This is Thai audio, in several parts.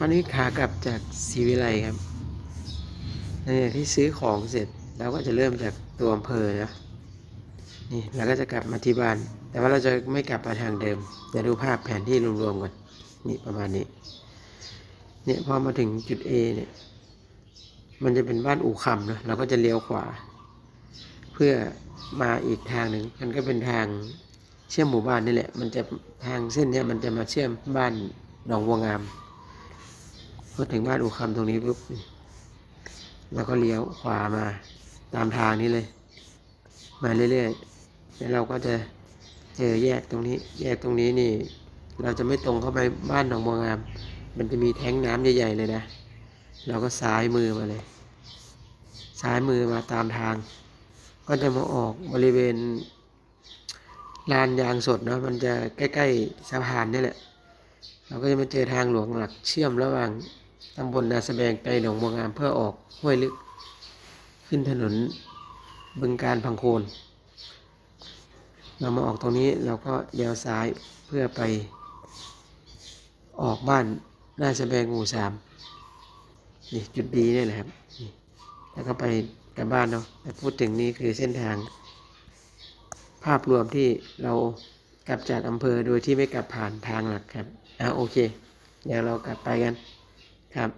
วันนี้ขากลับจากศรีวิไลครับหลังจากที่ซื้อของเสร็จเราก็จะเริ่มจากตัวอำเภอนะนี่เราก็จะกลับมาที่บ้าน แต่ว่าเราจะไม่กลับมาทางเดิมจะดูภาพแผนที่รวมๆกันนี่ประมาณนี้เนี่ยพอมาถึงจุด A เนี่ยมันจะเป็นบ้านอู่คำนะเราก็จะเลี้ยวขวา เพื่อมาอีกทางหนึ่งมันก็เป็นทางเชื่อมหมู่บ้านนี่แหละ มันจะทางเส้นเนี้ยมันจะมาเชื่อมบ้านหนองบัวงาม อถึงบ้านอู่คำตรงนี้ปุ๊บเราก็เลี้ยวขวามาตามทางนี้เลย มาเรื่อยๆแล้วเราก็จะเจอแยกตรงนี้ แยกตรงนี้นี่ เราจะไม่ตรงเข้าไปบ้านหนองบัวงาม มันจะมีแท้งน้ำใหญ่ๆเลยนะ เราก็ซ้ายมือมาเลยซ้ายมือมาตามทาง ก็จะมาออกบริเวณลานยางสดเนาะมันจะใกล้ๆสะพานนี่แหละ เราก็จะมาเจอทางหลวงหลักเชื่อมระหว่าง ตำบลนาสแบงไปหนองบัวงามเพื่อออกห้วยลึก ขึ้นถนนบึงการพังโคน เรามาออกตรงนี้เราก็เลี้ยวซ้ายเพื่อไป ออกบ้านนาสแบงหมู่สามนี่จุดดีนี่แหละครับนี่แล้วก็ไปกลับบ้านเนาะแต่พูดถึงนี่คือเส้นทาง ภาพรวมที่เรากลับจากอำเภอโดยที่ไม่กลับผ่านทางหลักครับอ่าโอเค เดี๋ยวเรากลับไปกัน ครับ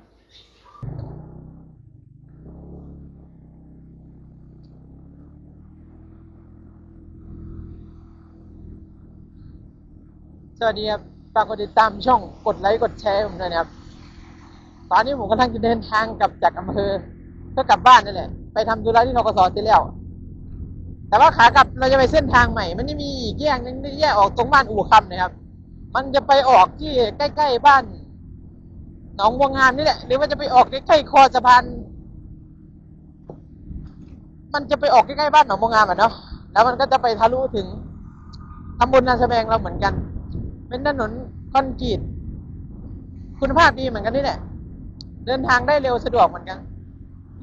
สวัสดีครับฝากกดติดตามช่องกดไลค์กดแชร์ผมด้วยนะครับ ตอนนี้ผมกำลังจะเดินทางกลับจากอำเภอเพื่อกลับบ้านนั่นแหละ ไปทำธุระที่ทกสที่แล้ว แต่ว่าขากลับเราจะไปเส้นทางใหม่ มันจะมีอีกแยกนึงที่แยกออกตรงบ้านอู่คำนะครับ มันจะไปออกที่ใกล้ๆบ้าน หนองบัวงามนี่แหละหรือว่าจะไปออกใกล้ๆคอสะพานมันจะไปออกใกล้ๆบ้านหนองบัวงามอะเนาะแล้วมันก็จะไปทะลุถึงตำบลนาสแบงเราเหมือนกัน เป็นถนนคอนกรีตคุณภาพดีเหมือนกันนี่แหละ เดินทางได้เร็วสะดวกเหมือนกัน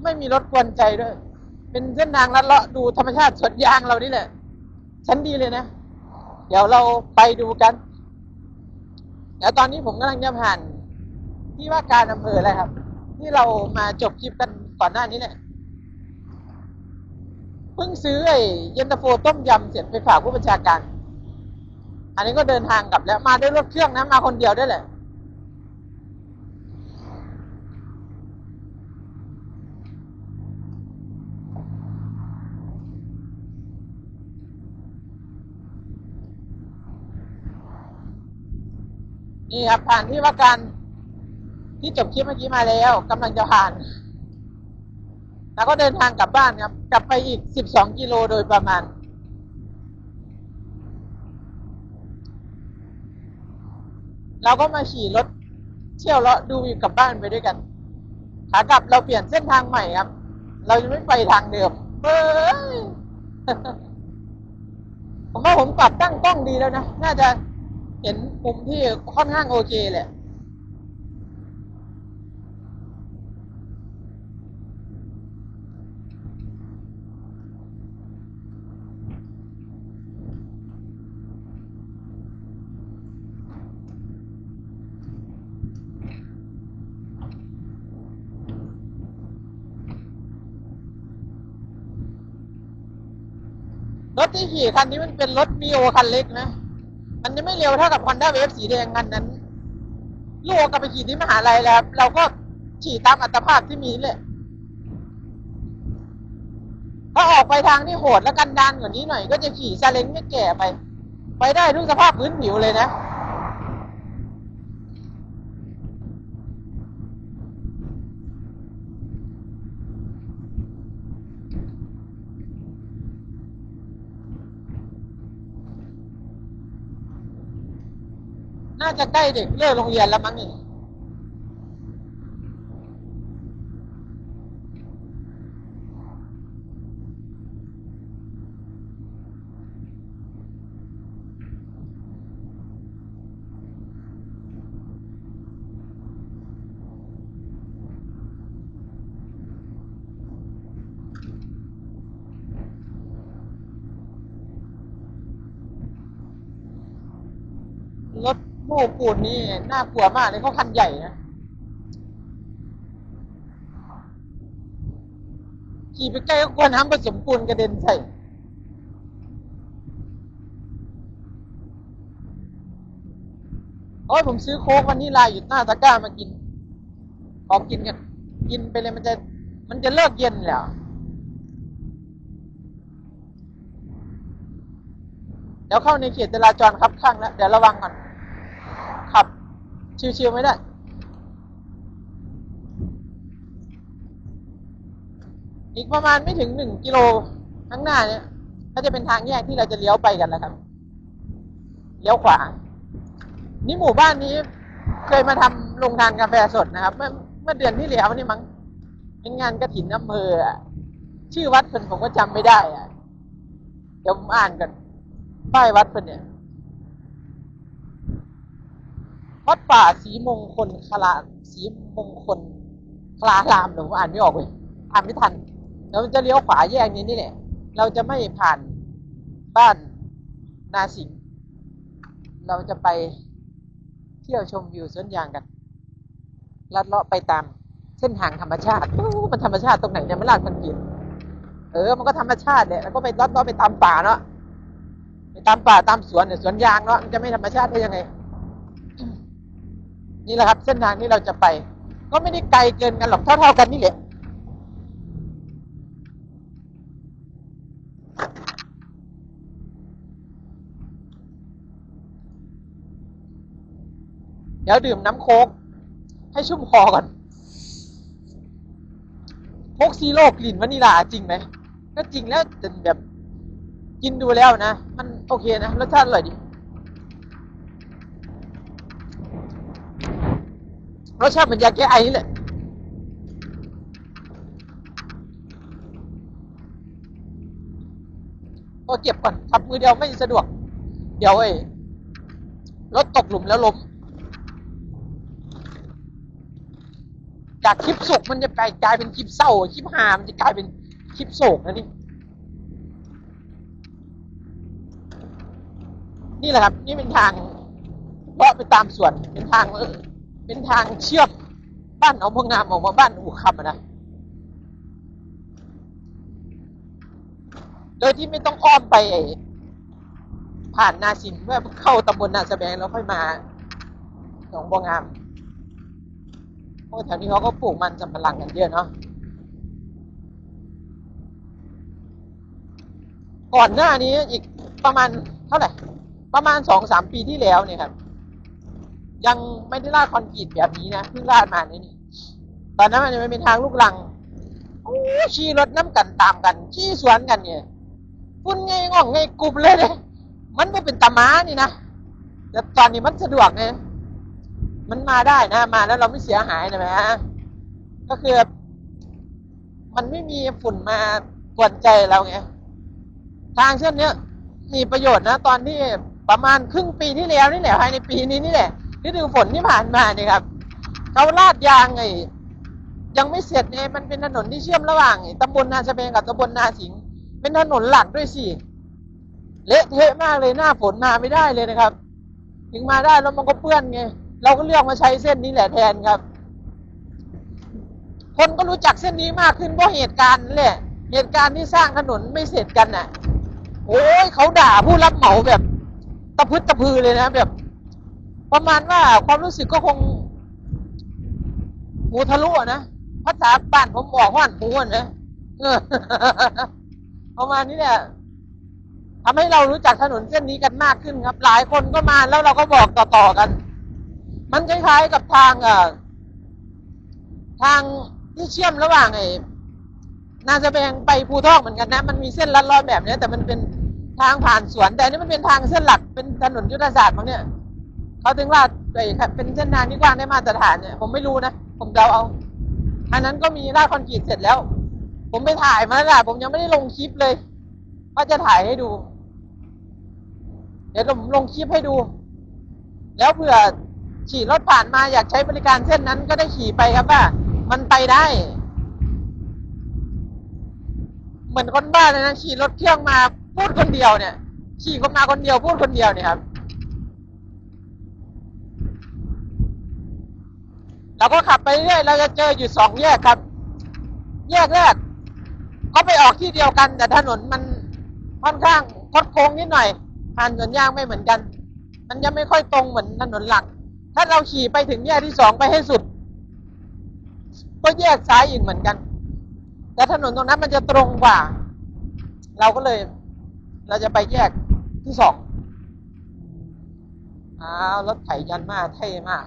ไม่มีรถกวนใจด้วย เป็นเส้นทางลัดเลาะดูธรรมชาติสวนยางเรานี่แหละชั้นดีเลยนะ เดี๋ยวเราไปดูกันเดี๋ยวตอนนี้ผมกำลังจะผ่าน ที่ว่าการอำเภอแล้วครับ ที่เรามาจบคลิปกันก่อนหน้านี้แหละเพิ่งซื้อไอ้เย็นตาโฟต้มยำเสร็จไปฝากผู้บัญชาการ อันนี้ก็เดินทางกลับแล้วมาด้วยรถเครื่องนะมาคนเดียวได้แหละนี่ครับผ่านที่ว่าการ ที่จบคลิปเมื่อกี้มาแล้วกำลังจะผ่าน แล้วก็เดินทางกลับบ้านครับ กลับไปอีกสิบสองกิโลโดยประมาณ เราก็มาขี่รถเที่ยวเลาะดูวิวกลับบ้านไปด้วยกันขากลับเราเปลี่ยนเส้นทางใหม่ครับ เราจะไม่ไปทางเดิมเฮ้ยผมว่าผมปรับตั้งกล้องดีแล้วนะ น่าจะเห็นมุมที่ค่อนข้างโอเคแหละ รถที่ขี่คันนี้มันเป็นรถมีโอคันเล็กนะ มันจะไม่เร็วเท่ากับคอนด้าเวฟสีแดงคันนั้น ลูกกับไปขี่ที่มหาลัยแล้วครับเราก็ขี่ตามอัตภาพที่มีเลยถ้าออกไปทางที่โหดและกันดานกว่านี้หน่อย ก็จะขี่ซาเล้งไม่แก่ไป ไปได้ทุกสภาพพื้นผิวเลยนะ น่า จะใกล้เด็กเลิกโรงเรียนแล้วมั้งนี่ โม้ปูนนี่น่ากลัวมากเลยเขาคันใหญ่นะขี่ไปใกล้ก็กวน้ำผสมปูนกระเด็นใส่โอ้ยผมซื้อโค้กวันนี้ลายอยู่หน้าตะกร้ามากิน ออกกินกัน กินไปเลยมันจะ มันจะเลิกเย็นแล้วเดี๋ยวเข้าในเขตจราจรครับข้างแล้วเดี๋ยวระวังก่อน ขับชิวๆไม่ได้ อีกประมาณไม่ถึงหนึ่งกิโลข้างหน้าเนี่ยก็จะเป็นทางแยกที่เราจะเลี้ยวไปกันแล้วครับ เลี้ยวขวา นี่หมู่บ้านนี้เคยมาทำโรงทานกาแฟสดนะครับ เมื่อเมื่อเดือนที่แล้วนี่มั้งเป็นงานกระถินอำเภออชื่อวัดเพิ่นผมก็จำไม่ได้อะเดี๋ยวผมอ่านกันป้ายวัดเพิ่นเนี่ย วัดป่าสีมงคลคลาสีมงคลคลารามหรืออ่านไม่ออกเลยอ่านไม่ทันเราจะเลี้ยวขวาแยกนี้นี่แหละเราจะไม่ผ่านบ้านนาสิงเราจะไปเที่ยวชมวิวสวนยางกัน ลัดเลาะไปตามเส้นทางธรรมชาติมันธรรมชาติตรงไหนเนี่ยไม่ลาดมันกินเออ มันก็ธรรมชาติเนี่ยแล้วก็ไปลัดเลาะไปตามป่าเนาะไปตามป่าตามสวนเนี่ยสวนยางเนาะมันจะไม่ธรรมชาติได้ยังไง นี่แหละครับเส้นทางที่เราจะไป ก็ไม่ได้ไกลเกินกันหรอกเท่าๆกันนี่แหละเดี๋ยวดื่มน้ำโค้กให้ชุ่มคอก่อนโค้กซีโร่กลิ่นวานิลาจริงไหมก็จริงแล้วแต่แบบกินดูแล้วนะ มันโอเคนะรสชาติอร่อยดี รสชาติเหมือนยาแก้ไอนี่แหละ ก็เก็บก่อนขับมือเดียวไม่สะดวก เดี๋ยวไอ้รถตกหลุมแล้วล้ม จากคลิปสุกมันจะไปกลายเป็นคลิปเศร้า คลิปหามันจะกลายเป็นคลิปโศกนะนี่ นี่แหละครับ นี่เป็นทางเลาะไปตามสวน เป็นทางเออ เป็นทางเชื่อมบ้านหนองพงงามออกมาบ้านอู่คำนะ โดยที่ไม่ต้องอ้อมไป ผ่านนาสินเมื่อเข้าตำบลนาสแบงแล้วค่อยมาหนองบัวงามเพราะแถวนี้เขาก็ปลูกมันสำปะหลังกันเยอะเนาะก่อนหน้านี้อีกประมาณเท่าไหร่ ประมาณสองสามปีที่แล้วเนี่ยครับ ยังไม่ได้ลาดคอนกรีตแบบนี้นะเพิ่งลาดมาในนี่ตอนนั้นมันยังไม่เป็นทางลูกลังโอ้ขี่รถน้ำกันตามกันขี่สวนกันเนี่ยพุ่นไงง่องไงกลุ่มเลยเนี่ยมันไม่เป็นตาม้านี่นะแต่ตอนนี้มันสะดวกเนี่ยมันมาได้นะ มาแล้วเราไม่เสียหายนะแม่ก็คือ มันไม่มีฝุ่นมากวนใจเราไงทางเช่นเนี้ยมีประโยชน์นะ ตอนที่ประมาณครึ่งปีที่แล้วนี่แหละภายในปีนี้นี่แหละ ฤดูฝนที่ผ่านมาเนี่ยครับเขาลาดยางไงยังไม่เสร็จเนี่ยมันเป็นถนนที่เชื่อมระหว่างตำบลนาสะเบงกับตำบลนาสิงเป็นถนนหลักด้วยสิเละเทะมากเลยหน้าฝนมาไม่ได้เลยนะครับ ถึงมาได้แล้วมันก็เปื้อนไงเราก็เลือกมาใช้เส้นนี้แหละแทนครับ คนก็รู้จักเส้นนี้มากขึ้นเพราะเหตุการณ์นั่แหละเหตุการณ์ที่สร้างถนนไม่เสร็จกันน่ะ โอ้ยเขาด่าผู้รับเหมาแบบ ตะพึดตะพือเลยนะแบบ ประมาณว่าความรู้สึกก็คงหูทะลุอะนะภาษาบ้านผมบอกว่านหูอะนะประมาณนี้แหละทำให้เรารู้จักถนนเส้นนี้กันมากขึ้นครับ หลายคนก็มาแล้วเราก็บอกต่อๆกัน มันคล้ายๆกับทางอ่อทางที่เชื่อมระหว่างไอ้นาจะแบงไปภูทอกเหมือนกันนะ มันมีเส้นลัดล้อแบบเนี้ยแต่มันเป็นทางผ่านสวน แต่นนี่มันเป็นทางเส้นหลักเป็นถนนยุทธศาสตร์มั้งเนี่ย เขาถึงว่าเป็นเส้นทางที่กว้างได้มาตรฐานเนี่ย ผมไม่รู้นะ ผมเดาเอา อันนั้นก็มีลาดคอนกรีตเสร็จแล้ว ผมไปถ่ายมาแล้วผมยังไม่ได้ลงคลิปเลยว่าจะถ่ายให้ดู เดี๋ยวผมลงคลิปให้ดู แล้วเผื่อขี่รถผ่านมาอยากใช้บริการเส้นนั้นก็ได้ขี่ไปครับว่ามันไปได้ เหมือนคนบ้าเลยนะขี่รถเครื่องมาพูดคนเดียวเนี่ย ขี่คนมาคนเดียวพูดคนเดียวเนี่ยครับ เราก็ขับไปเรื่อยเราจะเจออยู่สองแยกครับ แยกแรกเขาไปออกที่เดียวกัน แต่ถนนมันค่อนข้างคดโค้งนิดหน่อยผ่านสวนยางไม่เหมือนกัน มันจะไม่ค่อยตรงเหมือนถนนหลัก ถ้าเราขี่ไปถึงแยกที่สองไปให้สุด ก็แยกซ้ายอีกเหมือนกัน แต่ถนนตรงนั้นมันจะตรงกว่า เราก็เลย เราจะไปแยกที่สองอ้าวรถไถยันมากเท่มาก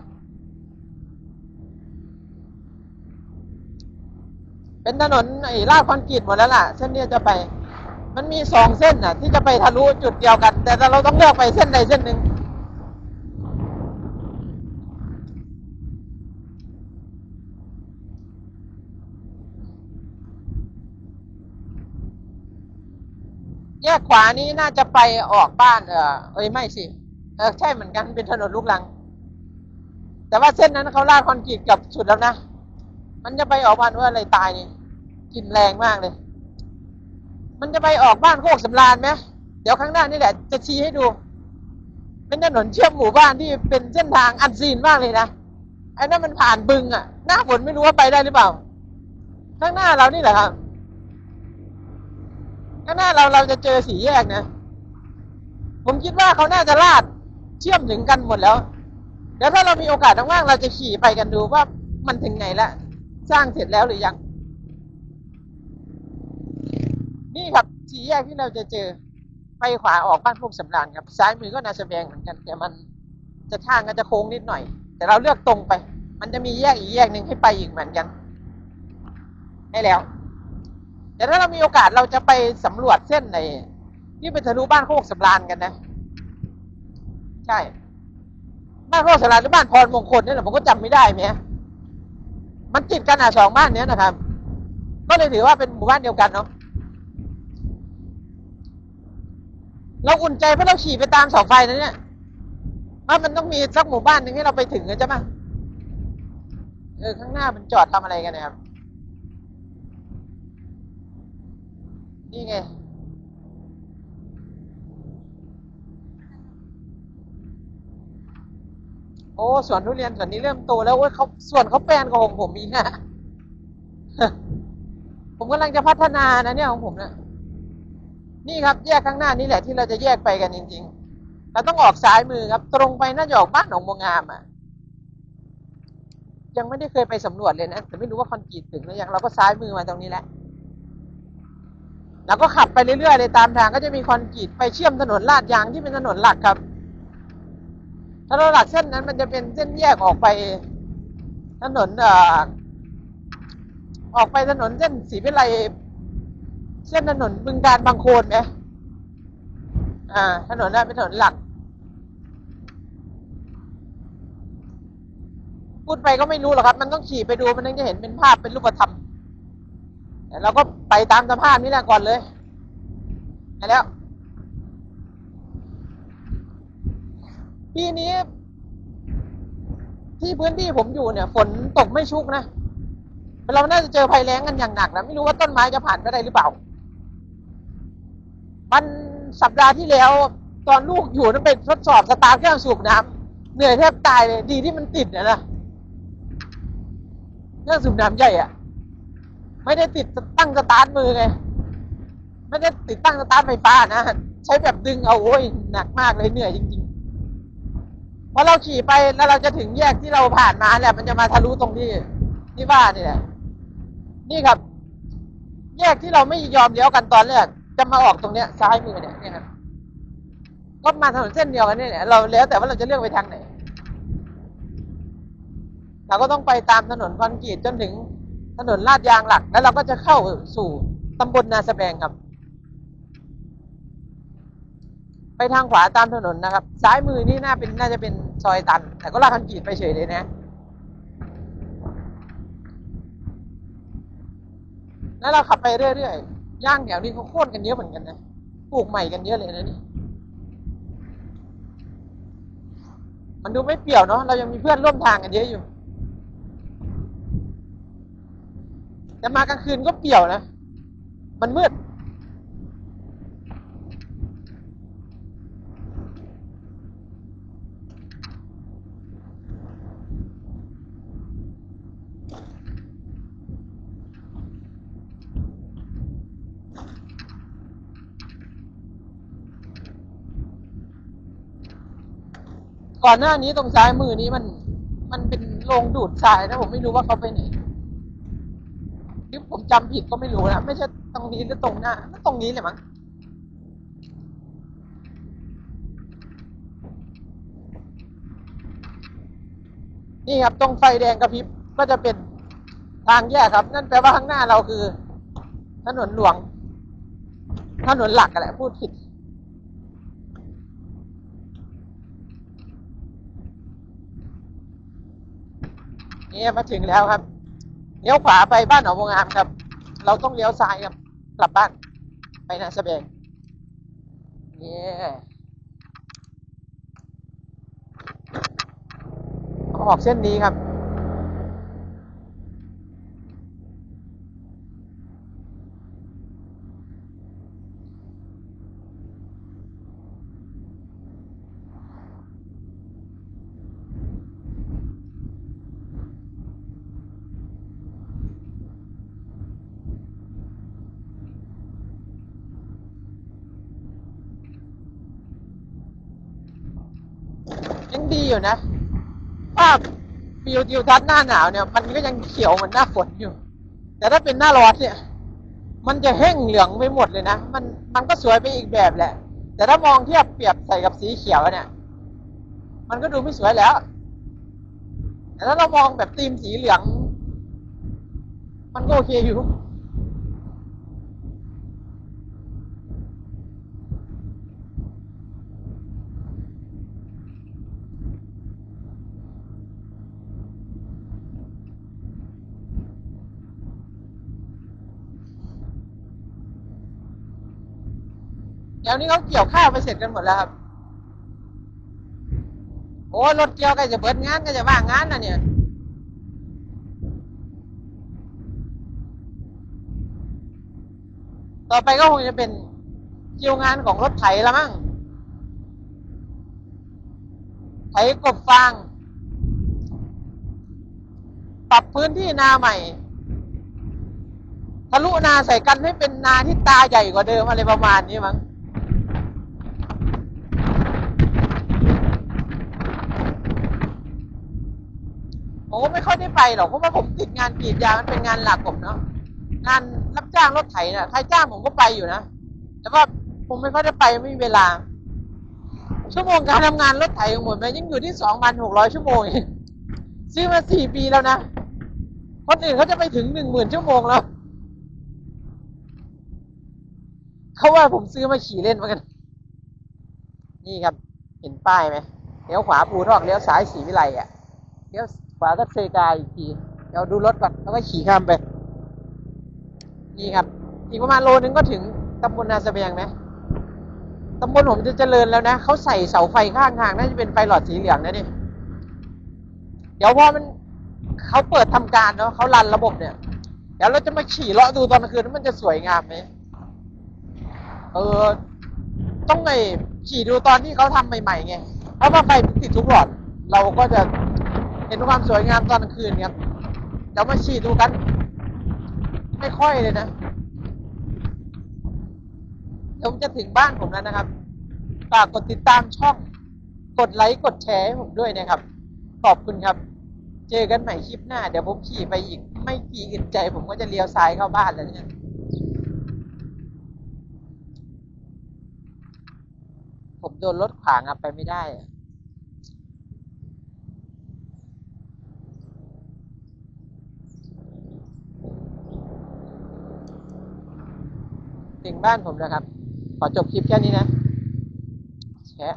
เป็นถนนไอ้ลาดคอนกรีตหมดแล้วล่ะ เส้นนี้จะไป มันมีสองเส้นน่ะ ที่จะไปทะลุจุดเดียวกัน แต่เราต้องเลือกไปเส้นใดเส้นหนึ่งแยกขวานี้น่าจะไปออกบ้าน เออเอ้ยไม่สิเออใช่เหมือนกันเป็นถนนลูกรัง แต่ว่าเส้นนั้นเขาลาดคอนกรีตกับสุดแล้วนะ มันจะไปออกบ้านว่าอะไรตายนี่กลิ่นแรงมากเลย มันจะไปออกบ้านโคกสำราญไหมเดี๋ยวข้างหน้านี่แหละ จะชี้ให้ดู เป็นถนนเชื่อมหมู่บ้านที่เป็นเส้นทางอันซีนมากเลยนะไอ้นั่นมันผ่านบึงอะหน้าฝนไม่รู้ว่าไปได้หรือเปล่า ข้างหน้าเรานี่แหละครับข้างหน้าเราเราจะเจอสี่แยกนะผมคิดว่าเขาน่าจะลาดเชื่อมถึงกันหมดแล้วเดี๋ยวถ้าเรามีโอกาสว่างๆเราจะขี่ไปกันดูว่ามันถึงไหนแล้ว สร้างเสร็จแล้วหรือยัง นี่ครับสี่แยกที่เราจะเจอไปขวาออกบ้านพวกสำรานครับ ซ้ายมือก็นาสแบงเหมือนกัน แต่มันจะทางก็จะโค้งนิดหน่อย แต่เราเลือกตรงไป มันจะมีแยกอีกแยกหนึ่งให้ไปอีกเหมือนกันให้แล้ว แต่ถ้าเรามีโอกาสเราจะไปสำรวจเส้นในที่เป็นทะลุบ้านโคกสำรานกันนะ ใช่ บ้านโคกสำรานหรือบ้านพรมงคลนี่แหละผมก็จำไม่ได้ไหม มันติดกันอะสองบ้านเนี้ยนะครับ ก็เลยถือว่าเป็นหมู่บ้านเดียวกันเนาะเราอุ่นใจเพราะเราขี่ไปตามเสาไฟนะเนี่ยว่ามันต้องมีสักหมู่บ้านหนึ่งให้เราไปถึงนะใช่ไหมเออข้างหน้ามันจอดทำอะไรกันนะครับ นี่ไง โอ้สวนทุเรียนสวนนี้เริ่มโตแล้วเว้ยเขาสวนเขาแปลนกว่าของผมอีกนะผมกำลังจะพัฒนานะเนี่ยของผมนะนี่ครับแยกข้างหน้านี่แหละที่เราจะแยกไปกันจริง ๆ เราต้องออกซ้ายมือครับ ตรงไปน่าจะออกบ้านหนองบัวงามอะ ยังไม่ได้เคยไปสำรวจเลยนะแต่ไม่รู้ว่าคอนกรีตถึงหรือยังเราก็ซ้ายมือมาตรงนี้แหละแล้วก็ขับไปเรื่อยๆเลยตามทางก็จะมีคอนกรีตไปเชื่อมถนนลาดยางที่เป็นถนนหลักครับ ถนนหลักเส้นนั้นมันจะเป็นเส้นแยกออกไป ถนนเอ่อออกไปถนนเส้นศรีวิไลเส้นถนนบึงการบางโคนไหมอ่า ถนนนั้นเป็นถนนหลัก พูดไปก็ไม่รู้หรอกครับ มันต้องขี่ไปดูมันถึงจะเห็นเป็นภาพเป็นรูปธรรมแต่เราก็ไปตามสภาพนี้แหละก่อนเลยไปแล้ว ปีนี้ที่พื้นที่ผมอยู่เนี่ย ฝนตกไม่ชุกนะเราน่าจะเจอภัยแล้งกันอย่างหนักนะไม่รู้ว่าต้นไม้จะผ่านไปได้หรือเปล่า มันสัปดาห์ที่แล้ว ตอนลูกอยู่นั่นเป็นทดสอบสตาร์ทเครื่องสูบน้ำเหนื่อยแทบตายเลยดีที่มันติดนะนะเครื่องสูบน้ำใหญ่อะไม่ได้ติดตั้งสตาร์ทมือไงไม่ได้ติดตั้งสตาร์ทไฟฟ้านะใช้แบบดึงเอาโอ้ยหนักมากเลยเหนื่อยจริง พอเราขี่ไปแล้วเราจะถึงแยกที่เราผ่านมาแหละมันจะมาทะลุตรงที่ที่ว่านี่แหละนี่ครับ แยกที่เราไม่ยอมเลี้ยวกันตอนแรกจะมาออกตรงเนี้ยซ้ายมือเนี่ยเนี่ยครับก็มาถนนเส้นเดียวกันเนี่ยเราแล้วแต่ว่าเราจะเลือกไปทางไหนเราก็ต้องไปตามถนนคอนกรีตจนถึงถนนลาดยางหลัก แล้วเราก็จะเข้าสู่ตำบลนาสแบงครับ ไปทางขวาตามถนนนะครับ ซ้ายมือนี่น่าเป็นน่าจะเป็นซอยตัน แต่ก็ลาดคอนกรีตไปเฉยเลยนะ แล้วเราขับไปเรื่อยๆ ย่างแถวนี้เขาโค่นกันเยอะเหมือนกันนะ ปลูกใหม่กันเยอะเลยนะนี่ มันดูไม่เปี่ยวเนาะ เรายังมีเพื่อนร่วมทางกันเยอะอยู่ แต่มากลางคืนก็เปี่ยวนะ มันมืด ก่อนหน้านี้ตรงซ้ายมือนี้มัน มันเป็นโรงดูดทรายนะผมไม่รู้ว่าเขาไปไหนหรือผมจำผิดก็ไม่รู้นะไม่ใช่ตรงนี้หรือตรงหน้าตรงนี้เลยมั้งนี่ครับตรงไฟแดงกระพริบก็จะเป็นทางแยกครับ นั่นแปลว่าข้างหน้าเราคือ ถนนหลวง ถนนหลักกันแหละพูดผิด นี่มาถึงแล้วครับเลี้ยวขวาไปบ้านหนองบัวงามครับ เราต้องเลี้ยวซ้ายครับกลับบ้านไปนาสะเบงนี่ออกเส้นนี้ครับ ยัง ดีอยู่นะภาพวิวทิวทัศน์หน้าหนาวเนี่ย มันก็ยังเขียวเหมือนหน้าฝนอยู่ แต่ถ้าเป็นหน้าร้อนเนี่ย มันจะแห้งเหลืองไปหมดเลยนะ มันมันก็สวยไปอีกแบบแหละ แต่ถ้ามองเทียบเปรียบใส่กับสีเขียวเนี่ย มันก็ดูไม่สวยแล้ว แต่ถ้าเรามองแบบธีมสีเหลือง มันก็โอเคอยู่ วนี้เขาเกี่ยวข้าวไปเสร็จกันหมดแล้วครับ โอ้รถเกี่ยวกล้จะเบิดงานก็จะว่างงานนะเนี่ยต่อไปก็คงจะเป็นคิวงานของรถไถละมั้ง ไถกบฟาง ปรับพื้นที่นาใหม่ ทะลุนาใส่กันให้เป็นนาที่ตาใหญ่กว่าเดิมอะไรประมาณนี้มั้ง ผมก็ไม่ค่อยได้ไปหรอกเพราะว่าผมติดงานกรีดยางมันเป็นงานหลักผมเนาะงานรับจ้างรถไถน่ะใครจ้างผมก็ไปอยู่นะแต่ว่าผมไม่ค่อยได้ไปไม่มีเวลา ชั่วโมงการทำงานรถไถของผมนยังอยู่ที่สองพันหกร้อยชั่วโมงเองซื้อมาสี่ปีแล้วนะคนอื่นเขาจะไปถึงหนึ่งหมื่นชั่วโมงแล้วเขาว่าผมซื้อมาขี่เล่นเหมือนกัน นี่ครับ เห็นป้ายไหมเลี้ยวขวาปูทอกเลี้ยวซ้ายสีวิไลอะเลี้ยว ขวาก็เซกาอีกทีเดี๋ยวดูรถก่อนแล้วก็ขี่ข้ามไป นี่ครับ อีกประมาณโลนึงก็ถึงตำบลนาสเบียงไหมตำบลผมจะเจริญแล้วนะเขาใส่เสาไฟข้างทางน่าจะเป็นไฟหลอดสีเหลืองนะนี่เดี๋ยวพอมันเขาเปิดทำการเนาะเขารันระบบเนี่ย เดี๋ยวเราจะมาขี่เลาะดูตอนกลางคืนมันจะสวยงามไหมเออ ต้องไปขี่ดูตอนที่เขาทำใหม่ๆไงเพราะว่าไฟติดทุกหลอด เราก็จะ เห็นความสวยงามตอนกลางคืนครับเดี๋ยวมาขี่ดูกัน ไม่ค่อยเลยนะเดี๋ยวผมจะถึงบ้านผมแล้วนะครับฝากกดติดตามช่อง กดไลค์กดแชร์ให้ผมด้วยนะครับ ขอบคุณครับ เจอกันใหม่คลิปหน้า เดี๋ยวผมขี่ไปอีก ไม่กี่อึดใจ ผมก็จะเลี้ยวซ้ายเข้าบ้านแล้วเนี่ยผมโดนรถขวางอะไปไม่ได้อะ ถึงบ้านผมนะครับ ขอจบคลิปแค่นี้นะแชะ